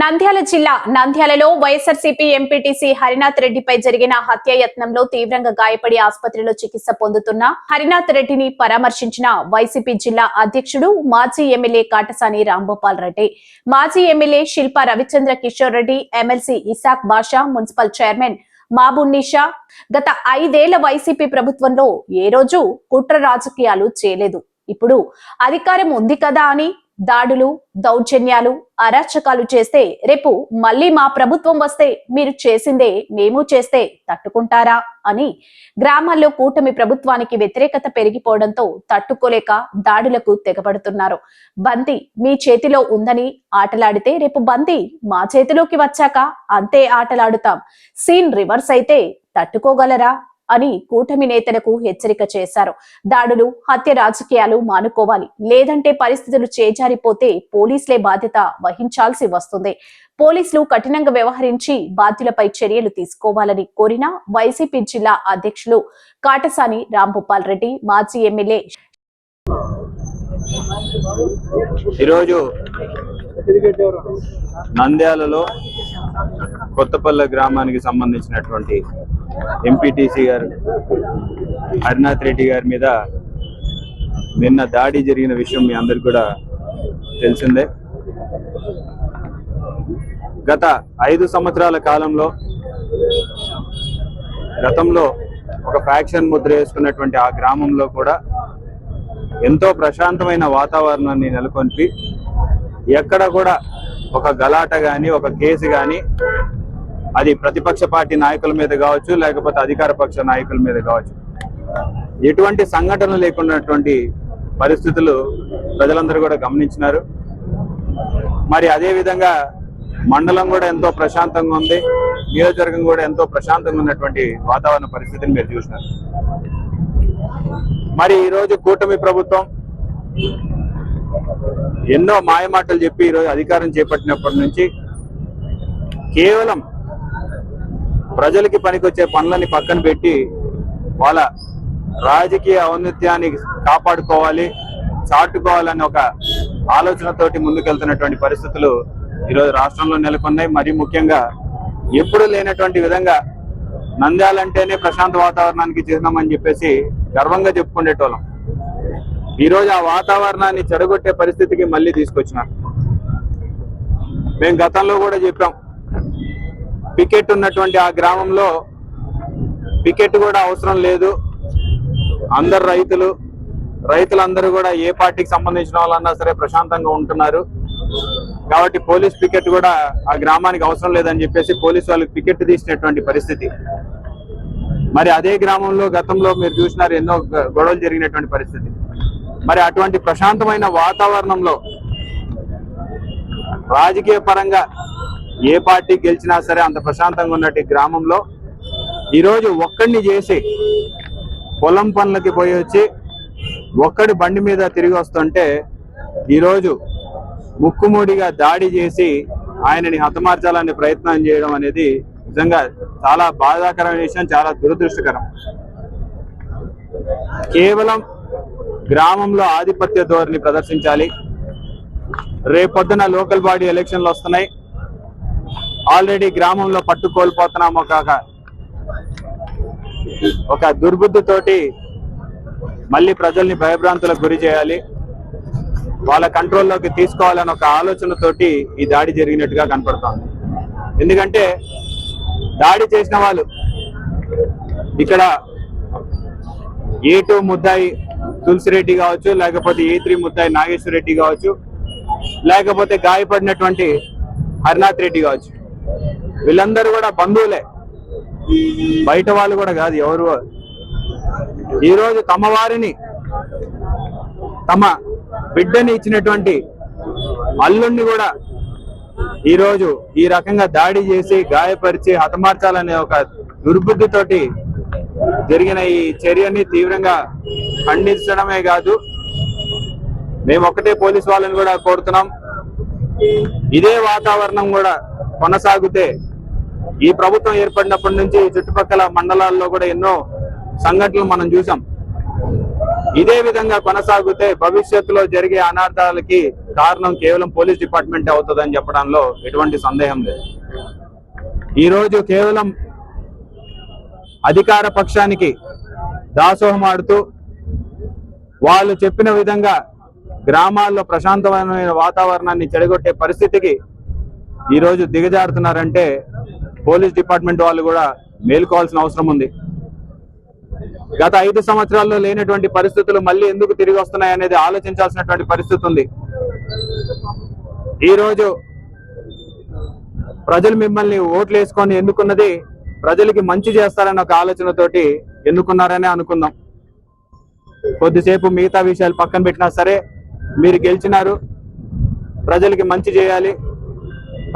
నంద్యాల జిల్లా నంద్యాలలో వైఎస్ఆర్సీపీ ఎంపీటీసీ హరినాథ్ రెడ్డిపై జరిగిన హత్యాయత్నంలో తీవ్రంగా గాయపడి ఆసుపత్రిలో చికిత్స పొందుతున్న హరినాథ్ రెడ్డిని పరామర్శించిన వైసీపీ జిల్లా అధ్యక్షుడు మాజీ ఎమ్మెల్యే కాటసాని రాంభూపాల్ రెడ్డి మాజీ MLA Shilpa Ravichandra Kishore Reddy MLC Isaq Basha municipal chairman Mabunnisha గత ఐదేళ్ళ వైసీపీ ప్రభుత్వంలో ఏ రోజు కుట్ర రాజకీయాలు చేయలేదు. ఇప్పుడు అధికారం ఉంది కదా అని దాడులు దౌర్జన్యాలు అరాచకాలు చేస్తే రేపు మళ్ళీ మా ప్రభుత్వం వస్తే మీరు చేసిందే మేము చేస్తే తట్టుకుంటారా అని గ్రామాల్లో కూటమి ప్రభుత్వానికి వ్యతిరేకత పెరిగిపోవడంతో తట్టుకోలేక దాడులకు తెగబడుతున్నారు. బంతి మీ చేతిలో ఉందని ఆటలాడితే రేపు బంతి మా చేతిలోకి వచ్చాక అంతే ఆటలాడుతాం. సీన్ రివర్స్ అయితే తట్టుకోగలరా? అని కూటమి నేతలకు హెచ్చరిక చేశారు. దాడులు హత్య రాజకీయాలు మానుకోవాలి. లేదంటే పరిస్థితులు చేజారిపోతే పోలీసులే బాధ్యత వహించాల్సి వస్తుంది. పోలీసులు కఠినంగా వ్యవహరించి బాధ్యులపై చర్యలు తీసుకోవాలని కోరిన వైసీపీ జిల్లా అధ్యక్షులు కాటసాని రాంభూపాల్ రెడ్డి మాజీ ఎమ్మెల్యే ఈరోజు నంద్యాలలో కొత్తపల్లె గ్రామానికి సంబంధించినటువంటి ఎంపీటీసీ గారు హరినాథ్ రెడ్డి గారి మీద నిన్న దాడి జరిగిన విషయం మీ అందరికి కూడా తెలిసిందే. గత ఐదు సంవత్సరాల కాలంలో గతంలో ఒక ఫ్యాక్షన్ ముద్ర వేసుకున్నటువంటి ఆ గ్రామంలో కూడా ఎంతో ప్రశాంతమైన వాతావరణాన్ని నెలకొల్పి ఎక్కడ కూడా ఒక గలాట గాని ఒక కేసు గాని అది ప్రతిపక్ష పార్టీ నాయకుల మీద కావచ్చు లేకపోతే అధికార పక్ష నాయకుల మీద కావచ్చు. ఎటువంటి సంఘటనలు లేకున్నటువంటి పరిస్థితులు ప్రజలందరూ కూడా గమనించినారు. మరి అదే విధంగా మండలం కూడా ఎంతో ప్రశాంతంగా ఉంది. నియోజకవర్గం కూడా ఎంతో ప్రశాంతంగా ఉన్నటువంటి వాతావరణ పరిస్థితిని మీరు చూసినారు. మరి ఈరోజు కూటమి ప్రభుత్వం ఎన్నో మాయమాటలు చెప్పి ఈరోజు అధికారం చేపట్టినప్పటి నుంచి కేవలం ప్రజలకి పనికొచ్చే పనులని పక్కన పెట్టి వాళ్ళ రాజకీయ ఔన్నత్యాన్ని కాపాడుకోవాలి చాటుకోవాలనే ఒక ఆలోచనతోటి ముందుకెళ్తున్నటువంటి పరిస్థితులు ఈరోజు రాష్ట్రంలో నెలకొన్నాయి. మరి ముఖ్యంగా ఎప్పుడు లేనటువంటి విధంగా నంద్యాలంటేనే ప్రశాంత వాతావరణానికి చిహ్నమని చెప్పేసి గర్వంగా చెప్పుకునేటోళ్ళం. ఈరోజు ఆ వాతావరణాన్ని చెడగొట్టే పరిస్థితికి మళ్ళీ తీసుకొచ్చినారు మేము గతంలో కూడా చెప్పాం. పికెట్ ఉన్నటువంటి ఆ గ్రామంలో పికెట్ కూడా అవసరం లేదు. అందరు రైతులు రైతులందరూ కూడా ఏ పార్టీకి సంబంధించిన వాళ్ళన్నా సరే ప్రశాంతంగా ఉంటున్నారు. కాబట్టి పోలీస్ పికెట్ కూడా ఆ గ్రామానికి అవసరం లేదని చెప్పేసి పోలీస్ వాళ్ళకి పికెట్ తీసినటువంటి పరిస్థితి. మరి అదే గ్రామంలో గతంలో మీరు చూసినారు ఎన్నో గొడవలు జరిగినటువంటి పరిస్థితి. మరి అటువంటి ప్రశాంతమైన వాతావరణంలో రాజకీయ పరంగా ఏ పార్టీ గెలిచినా సరే అంత ప్రశాంతంగా ఉన్నట్టు గ్రామంలో ఈరోజు ఒక్కడిని చేసి పొలం పనులకి పోయి వచ్చి ఒక్కడి బండి మీద తిరిగి వస్తుంటే ఈరోజు ముక్కుమూడిగా దాడి చేసి ఆయనని హతమార్చాలనే ప్రయత్నం చేయడం అనేది నిజంగా చాలా బాధాకరమైన విషయం చాలా దురదృష్టకరం. కేవలం గ్రామంలో ఆధిపత్య ధోరణి ప్రదర్శించాలి. రేపొద్దున లోకల్ బాడీ ఎలక్షన్లు వస్తున్నాయి. ఆల్రెడీ గ్రామంలో పట్టు కోల్పోతున్నాం ఒక ఒక దుర్బుద్ధితోటి మళ్ళీ ప్రజల్ని భయభ్రాంతులకు గురి చేయాలి. వాళ్ళ కంట్రోల్లోకి తీసుకోవాలన్న ఒక ఆలోచనతోటి ఈ దాడి జరిగినట్టుగా కనపడుతోంది. ఎందుకంటే దాడి చేసిన వాళ్ళు ఇక్కడ ఏ టూ ముద్దాయి తులసిరెడ్డి కావచ్చు లేకపోతే ఏ త్రీ ముద్దాయి నాగేశ్వర రెడ్డి కావచ్చు లేకపోతే గాయపడినటువంటి హరినాథ్ రెడ్డి కావచ్చు. వీళ్ళందరూ కూడా బంధువులే. బయట వాళ్ళు కూడా కాదు ఎవరు? ఈ రోజు తమ వారిని తమ బిడ్డని ఇచ్చినటువంటి అల్లుణ్ణి కూడా ఈరోజు ఈ రకంగా దాడి చేసి గాయపరిచి హతమార్చాలనే ఒక దుర్బుద్ధితోటి జరిగిన ఈ చర్యని తీవ్రంగా ఖండించడమే కాదు మేము ఒక్కటే పోలీస్ వాళ్ళని కూడా కోరుతున్నాం. ఇదే వాతావరణం కూడా కొనసాగితే ఈ ప్రభుత్వం ఏర్పడినప్పటి నుంచి చుట్టుపక్కల మండలాల్లో కూడా ఎన్నో సంఘటనలు మనం చూసాం. ఇదే విధంగా కొనసాగితే భవిష్యత్తులో జరిగే అనార్థాలకి కారణం కేవలం పోలీస్ డిపార్ట్మెంట్ అవుతుందని చెప్పడంలో ఎటువంటి సందేహం లేదు. ఈరోజు కేవలం అధికార పక్షానికి దాసోహం ఆడుతూ వాళ్ళు చెప్పిన విధంగా గ్రామాల్లో ప్రశాంతమైన వాతావరణాన్ని చెడగొట్టే పరిస్థితికి ఈరోజు దిగజారుతున్నారంటే పోలీస్ డిపార్ట్మెంట్ వాళ్ళు కూడా మేలుకోవాల్సిన అవసరం ఉంది. గత ఐదు సంవత్సరాల్లో లేనటువంటి పరిస్థితులు మళ్ళీ ఎందుకు తిరిగి వస్తున్నాయి అనేది ఆలోచించాల్సినటువంటి పరిస్థితి ఉంది. ఈరోజు ప్రజలు మిమ్మల్ని ఓట్లు వేసుకొని ఎన్నుకున్నది ప్రజలకి మంచి చేస్తారనే ఒక ఆలోచనతోటి ఎన్నుకున్నారనే అనుకుందాం. కొద్దిసేపు మిగతా విషయాలు పక్కన పెట్టినా సరే మీరు గెలిచినారు ప్రజలకి మంచి చేయాలి.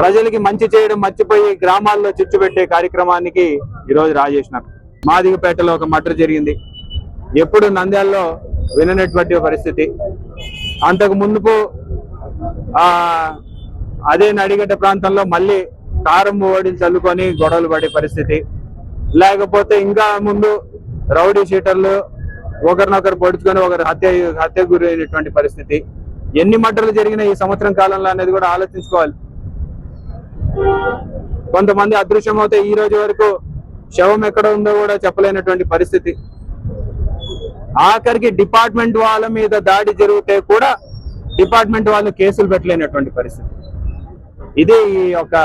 ప్రజలకి మంచి చేయడం మర్చిపోయి గ్రామాల్లో చిచ్చు పెట్టే కార్యక్రమానికి ఈరోజు రాజేసినారు. మాదిగపేటలో ఒక మర్డర్ జరిగింది. ఎప్పుడు నంద్యాలలో విననటువంటి పరిస్థితి. అంతకు మునుపు అదే నడిగడ్డ ప్రాంతంలో మళ్ళీ కారం ఓడిని చల్లుకొని గొడవలు పడే పరిస్థితి. లేకపోతే ఇంకా ముందు రౌడీ షీటర్లు ఒకరినొకరు పొడుచుకొని ఒకరు హత్య హత్య గురైనటువంటి పరిస్థితి. ఎన్ని మంటలు జరిగిన ఈ సంవత్సరం కాలంలో అనేది కూడా ఆలోచించుకోవాలి. కొంతమంది అదృశ్యం అవుతే ఈ రోజు వరకు శవం ఎక్కడ ఉందో కూడా చెప్పలేనటువంటి పరిస్థితి. ఆఖరికి డిపార్ట్మెంట్ వాళ్ళ మీద దాడి జరిగితే కూడా డిపార్ట్మెంట్ వాళ్ళు కేసులు పెట్టలేనటువంటి పరిస్థితి. ఇది ఈ యొక్క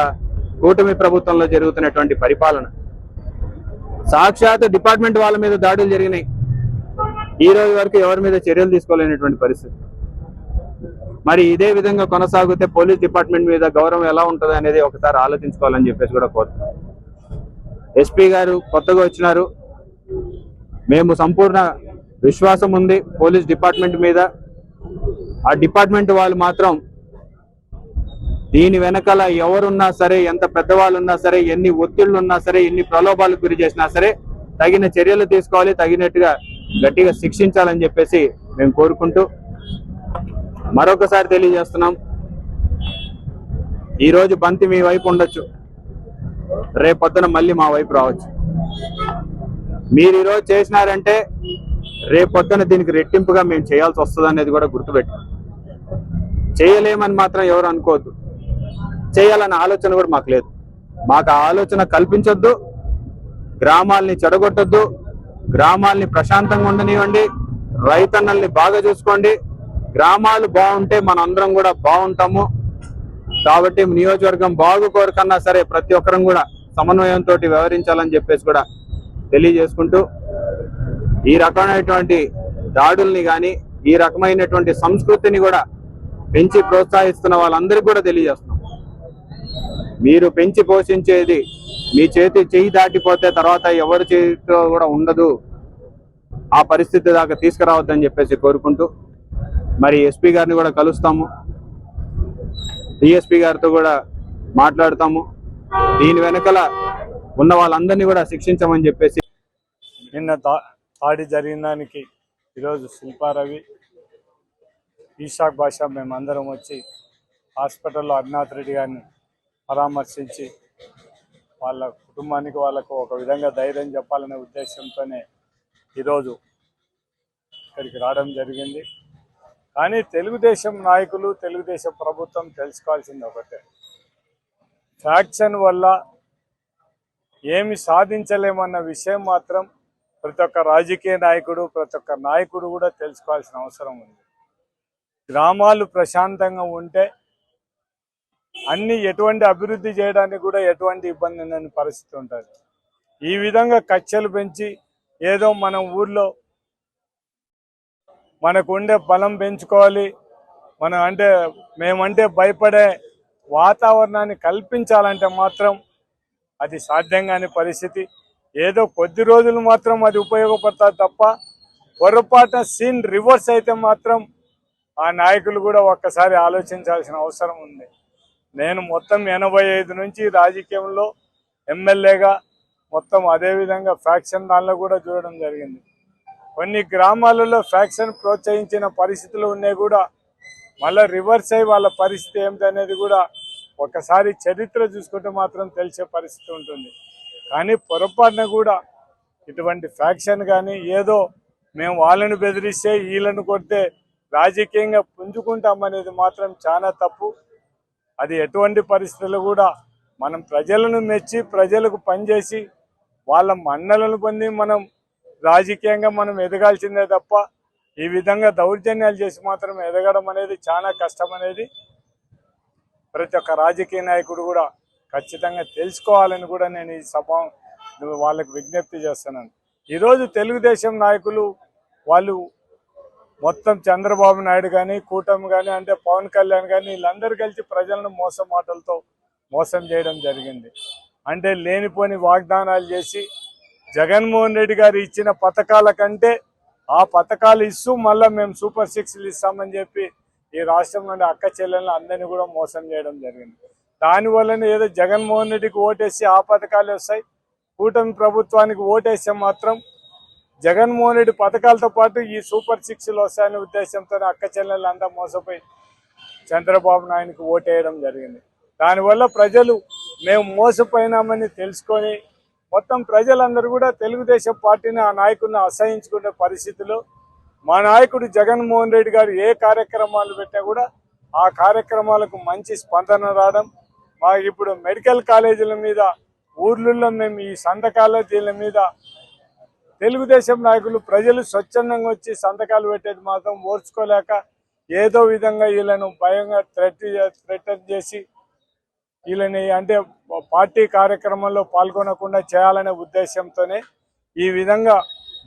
కూటమి ప్రభుత్వంలో జరుగుతున్నటువంటి పరిపాలన. సాక్షాత్ డిపార్ట్మెంట్ వాళ్ళ మీద దాడులు జరిగినాయి. ఈ రోజు వరకు ఎవరి మీద చర్యలు తీసుకోలేనటువంటి పరిస్థితి. మరి ఇదే విధంగా కొనసాగితే పోలీస్ డిపార్ట్మెంట్ మీద గౌరవం ఎలా ఉంటుంది అనేది ఒకసారి ఆలోచించుకోవాలని చెప్పేసి కూడా కోరుతున్నాను ఎస్పీ గారు కొత్తగా వచ్చినారు. మేము సంపూర్ణ విశ్వాసం ఉంది పోలీస్ డిపార్ట్మెంట్ మీద. ఆ డిపార్ట్మెంట్ వాళ్ళు మాత్రం దీని వెనకాల ఎవరున్నా సరే ఎంత పెద్దవాళ్ళు ఉన్నా సరే ఎన్ని ఒత్తిళ్ళు ఉన్నా సరే ఎన్ని ప్రలోభాలకు గురి చేసినా సరే తగిన చర్యలు తీసుకోవాలి తగినట్టుగా గట్టిగా శిక్షించాలని చెప్పేసి మేము కోరుకుంటూ మరొకసారి తెలియజేస్తున్నాం. ఈరోజు బంతి మీ వైపు ఉండొచ్చు. రేపొద్దున మళ్ళీ మా వైపు రావచ్చు. మీరు ఈరోజు చేసినారంటే రేపొద్దున దీనికి రెట్టింపుగా మేము చేయాల్సి వస్తుంది అనేది కూడా గుర్తుపెట్టు. చేయలేమని మాత్రం ఎవరు అనుకోవద్దు. చేయాలన్న ఆలోచన కూడా మాకు లేదు. మాకు ఆలోచన కల్పించొద్దు. గ్రామాల్ని చెడగొట్టొద్దు. గ్రామాల్ని ప్రశాంతంగా ఉండనివ్వండి. రైతన్నల్ని బాగా చూసుకోండి. గ్రామాలు బాగుంటే మన అందరం కూడా బాగుంటాము. కాబట్టి నియోజకవర్గం బాగు కోరికన్నా సరే ప్రతి ఒక్కరం కూడా సమన్వయంతో వ్యవహరించాలని చెప్పేసి కూడా తెలియజేసుకుంటూ ఈ రకమైనటువంటి దాడుల్ని కానీ ఈ రకమైనటువంటి సంస్కృతిని కూడా పెంచి ప్రోత్సహిస్తున్న వాళ్ళందరికీ కూడా తెలియజేస్తున్నాం. మీరు పెంచి పోషించేది మీ చేతి చెయ్యి దాటిపోతే తర్వాత ఎవరి చేతితో కూడా ఉండదు. ఆ పరిస్థితి దాకా తీసుకురావద్దని చెప్పేసి కోరుకుంటూ మరి ఎస్పీ గారిని కూడా కలుస్తాము. డిఎస్పీ గారితో కూడా మాట్లాడతాము. దీని వెనకల ఉన్న వాళ్ళందరినీ కూడా శిక్షించమని చెప్పేసి నిన్న దాడి జరిగిన దానికి ఈరోజు శిల్పారవి ఈషాక్ భాష మేమందరం వచ్చి హాస్పిటల్లో అవినాథ్ రెడ్డి గారిని పరామర్శించి వాళ్ళ కుటుంబానికి వాళ్ళకు ఒక విధంగా ధైర్యం చెప్పాలనే ఉద్దేశంతోనే ఈరోజు ఇక్కడికి రావడం జరిగింది. కానీ తెలుగుదేశం నాయకులు తెలుగుదేశం ప్రభుత్వం తెలుసుకోవాల్సింది ఒకటే. ఫ్యాక్షన్ వల్ల ఏమి సాధించలేమన్న విషయం మాత్రం ప్రతి ఒక్క రాజకీయ నాయకుడు ప్రతి ఒక్క నాయకుడు కూడా తెలుసుకోవాల్సిన అవసరం ఉంది. గ్రామాలు ప్రశాంతంగా ఉంటే అన్ని ఎటువంటి అభివృద్ధి చేయడానికి కూడా ఎటువంటి ఇబ్బంది లేని పరిస్థితి ఉంటుంది. ఈ విధంగా కచ్చలు పెంచి ఏదో మన ఊర్లో మనకు ఉండే బలం పెంచుకోవాలి. మనం అంటే మేమంటే భయపడే వాతావరణాన్ని కల్పించాలంటే మాత్రం అది సాధ్యం కాని పరిస్థితి. ఏదో కొద్ది రోజులు మాత్రం అది ఉపయోగపడతారు తప్ప పొరపాటున సీన్ రివర్స్ అయితే మాత్రం ఆ నాయకులు కూడా ఒక్కసారి ఆలోచించాల్సిన అవసరం ఉంది. నేను మొత్తం ఎనభై ఐదు నుంచి రాజకీయంలో ఎమ్మెల్యేగా మొత్తం అదేవిధంగా ఫ్యాక్షన్ దానిలో కూడా చూడడం జరిగింది. కొన్ని గ్రామాలలో ఫ్యాక్షన్ ప్రోత్సహించిన పరిస్థితులు ఉన్నాయి కూడా. మళ్ళీ రివర్స్ అయ్యి వాళ్ళ పరిస్థితి ఏమిటనేది కూడా ఒకసారి చరిత్ర చూసుకుంటే మాత్రం తెలిసే పరిస్థితి ఉంటుంది. కానీ పొరపాటున కూడా ఇటువంటి ఫ్యాక్షన్ కానీ ఏదో మేము వాళ్ళని బెదిరిస్తే వీళ్ళని కొడితే రాజకీయంగా పుంజుకుంటామనేది మాత్రం చాలా తప్పు. అది ఎటువంటి పరిస్థితులు కూడా మనం ప్రజలను మెచ్చి ప్రజలకు పనిచేసి వాళ్ళ మన్నలను పొంది మనం రాజకీయంగా మనం ఎదగాల్సిందే తప్ప ఈ విధంగా దౌర్జన్యాలు చేసి మాత్రం ఎదగడం అనేది చాలా కష్టం అనేది ప్రతి ఒక్క రాజకీయ నాయకుడు కూడా ఖచ్చితంగా తెలుసుకోవాలని కూడా నేను ఈ సభ వాళ్ళకి విజ్ఞప్తి చేస్తున్నాను. ఈరోజు తెలుగుదేశం నాయకులు వాళ్ళు మొత్తం చంద్రబాబు నాయుడు కానీ కూటమి కానీ అంటే పవన్ కళ్యాణ్ కానీ వీళ్ళందరూ కలిసి ప్రజలను మోసం మాటలతో మోసం చేయడం జరిగింది. అంటే లేనిపోని వాగ్దానాలు చేసి జగన్మోహన్ రెడ్డి గారు ఇచ్చిన పథకాల కంటే ఆ పథకాలు ఇస్తూ మళ్ళీ మేము సూపర్ సిక్స్లు ఇస్తామని చెప్పి ఈ రాష్ట్రం నుండి అక్క చెల్లెలను అందరినీ కూడా మోసం చేయడం జరిగింది. దానివల్లనే ఏదో జగన్మోహన్ రెడ్డికి ఓటేసి ఆ పథకాలు వస్తాయి. కూటమి ప్రభుత్వానికి ఓటేస్తే మాత్రం జగన్మోహన్ రెడ్డి పథకాలతో పాటు ఈ సూపర్ సిక్స్లు వస్తాయనే ఉద్దేశంతో అక్క చెల్లెలు అంతా మోసపోయి చంద్రబాబు నాయుడుకి ఓటేయడం జరిగింది. దానివల్ల ప్రజలు మేము మోసపోయినామని తెలుసుకొని మొత్తం ప్రజలందరూ కూడా తెలుగుదేశం పార్టీని ఆ నాయకుడిని అసహించుకునే పరిస్థితిలో మా నాయకుడు జగన్మోహన్ రెడ్డి గారు ఏ కార్యక్రమాలు పెట్టినా కూడా ఆ కార్యక్రమాలకు మంచి స్పందన రావడం మా ఇప్పుడు మెడికల్ కాలేజీల మీద ఊర్లలో మేము ఈ సంతకాల దీని మీద తెలుగుదేశం నాయకులు ప్రజలు స్వచ్ఛందంగా వచ్చి సంతకాలు పెట్టేది మాత్రం ఓర్చుకోలేక ఏదో విధంగా వీళ్ళను భయంగా థ్రెట్ థ్రెటన్ చేసి వీళ్ళని అంటే పార్టీ కార్యక్రమంలో పాల్గొనకుండా చేయాలనే ఉద్దేశంతోనే ఈ విధంగా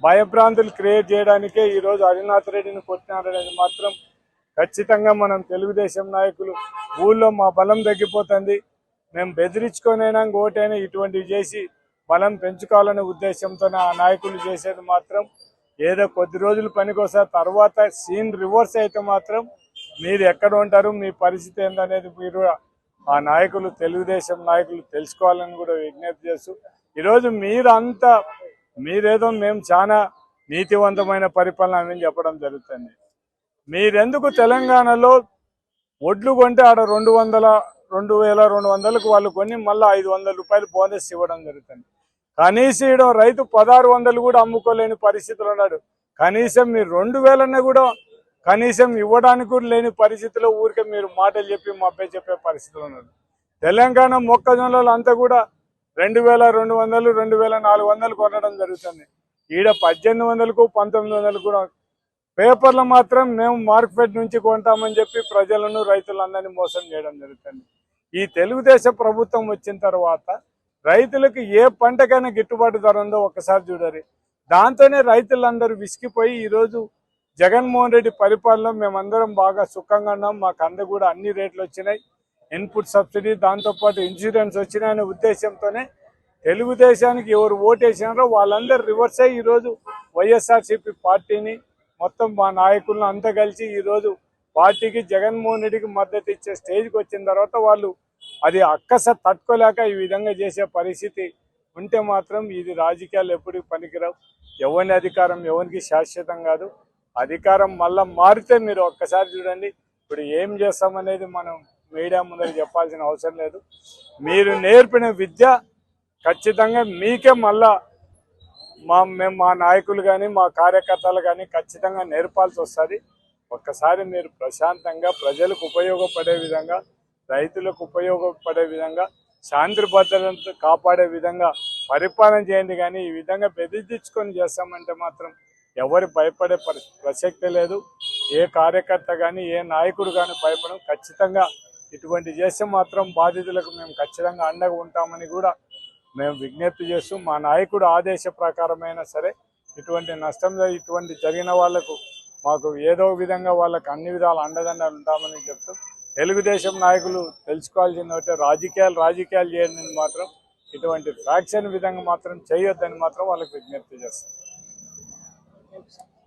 భయభ్రాంతులు క్రియేట్ చేయడానికే ఈరోజు అరినాథ్ రెడ్డిని కొట్టినారనేది మాత్రం ఖచ్చితంగా మనం తెలుగుదేశం నాయకులు ఊళ్ళో మా బలం తగ్గిపోతుంది. మేము బెదిరించుకొనైనా ఓటైనా ఇటువంటివి చేసి బలం పెంచుకోవాలనే ఉద్దేశంతోనే ఆ నాయకులు చేసేది మాత్రం ఏదో కొద్ది రోజులు పనికోసారి తర్వాత సీన్ రివర్స్ అయితే మాత్రం మీరు ఎక్కడ ఉంటారు మీ పరిస్థితి ఏందనేది మీరు ఆ నాయకులు తెలుగుదేశం నాయకులు తెలుసుకోవాలని కూడా విజ్ఞప్తి చేస్తూ ఈరోజు మీరంతా మీరేదో మేము చాలా నీతివంతమైన పరిపాలన అని చెప్పడం జరుగుతుంది. మీరెందుకు తెలంగాణలో ఒడ్లు కొంటే ఆడ రెండు వందల రెండు వేల రెండు వందలకు వాళ్ళు కొని మళ్ళీ ఐదు వందల రూపాయలు బోనస్ ఇవ్వడం జరుగుతుంది. కనీసం ఇవ్వడం రైతు పదహారు వందలు కూడా అమ్ముకోలేని పరిస్థితులు ఉన్నాడు. కనీసం మీరు రెండు వేలన్నా కూడా కనీసం ఇవ్వడానికి కూడా లేని పరిస్థితిలో ఊరికే మీరు మాటలు చెప్పి మబ్బే చెప్పే పరిస్థితులు ఉన్నారు తెలంగాణ మొక్కజొన్నలు అంతా కూడా రెండు వేల రెండు వందలు రెండు వేల నాలుగు వందలు కొనడం జరుగుతుంది. ఈడ పద్దెనిమిది వందలకు పంతొమ్మిది వందలకు కూడా పేపర్లు మాత్రం మేము మార్కెట్ నుంచి కొంటామని చెప్పి ప్రజలను రైతులందరినీ మోసం చేయడం జరుగుతుంది. ఈ తెలుగుదేశం ప్రభుత్వం వచ్చిన తర్వాత రైతులకు ఏ పంటకైనా గిట్టుబాటు ధర ఉందో ఒకసారి చూడరి దాంతోనే రైతులందరూ విసిగిపోయి ఈరోజు జగన్మోహన్ రెడ్డి పరిపాలన మేమందరం బాగా సుఖంగా ఉన్నాం. మాకు అంద కూడా అన్ని రేట్లు వచ్చినాయి. ఇన్పుట్ సబ్సిడీ దాంతోపాటు ఇన్సూరెన్స్ వచ్చినాయనే ఉద్దేశంతోనే తెలుగుదేశానికి ఎవరు ఓటేసినారో వాళ్ళందరూ రివర్స్ అయ్యి ఈరోజు వైఎస్ఆర్సీపీ పార్టీని మొత్తం మా నాయకులను అంతా కలిసి ఈరోజు పార్టీకి జగన్మోహన్ రెడ్డికి మద్దతు ఇచ్చే స్టేజ్కి వచ్చిన తర్వాత వాళ్ళు అది అక్కస తట్టుకోలేక ఈ విధంగా చేసే పరిస్థితి ఉంటే మాత్రం ఇది రాజకీయాలు ఎప్పటికి పనికిరావు. ఎవరి అధికారం ఎవరికి శాశ్వతం కాదు. అధికారం మళ్ళా మారితే మీరు ఒక్కసారి చూడండి. ఇప్పుడు ఏం చేస్తామనేది మనం మీడియా ముందర చెప్పాల్సిన అవసరం లేదు. మీరు నేర్పిన విద్య ఖచ్చితంగా మీకే మళ్ళా మా మేము మా నాయకులు కానీ మా కార్యకర్తలు కానీ ఖచ్చితంగా నేర్పాల్సి వస్తుంది. ఒక్కసారి మీరు ప్రశాంతంగా ప్రజలకు ఉపయోగపడే విధంగా రైతులకు ఉపయోగపడే విధంగా శాంతి భద్రతను కాపాడే విధంగా పరిపాలన చేయండి కానీ ఈ విధంగా బెదిరించుకొని చేస్తామంటే మాత్రం ఎవరు భయపడే పరి- లేదు. ఏ కార్యకర్త కానీ ఏ నాయకుడు కానీ భయపడం ఖచ్చితంగా ఇటువంటి చేస్తే మాత్రం బాధితులకు మేము ఖచ్చితంగా అండగా ఉంటామని కూడా మేము విజ్ఞప్తి చేస్తూ మా నాయకుడు ఆదేశ ప్రకారమైనా సరే ఇటువంటి నష్టం ఇటువంటి జరిగిన వాళ్ళకు మాకు ఏదో విధంగా వాళ్ళకు అన్ని విధాలు అండదండలు ఉంటామని చెప్తూ తెలుగుదేశం నాయకులు తెలుసుకోవాల్సింది ఒకటే రాజకీయాలు రాజకీయాలు చేయడం మాత్రం ఇటువంటి ఫ్యాక్షన్ విధంగా మాత్రం చేయొద్దని మాత్రం వాళ్ళకి విజ్ఞప్తి చేస్తాం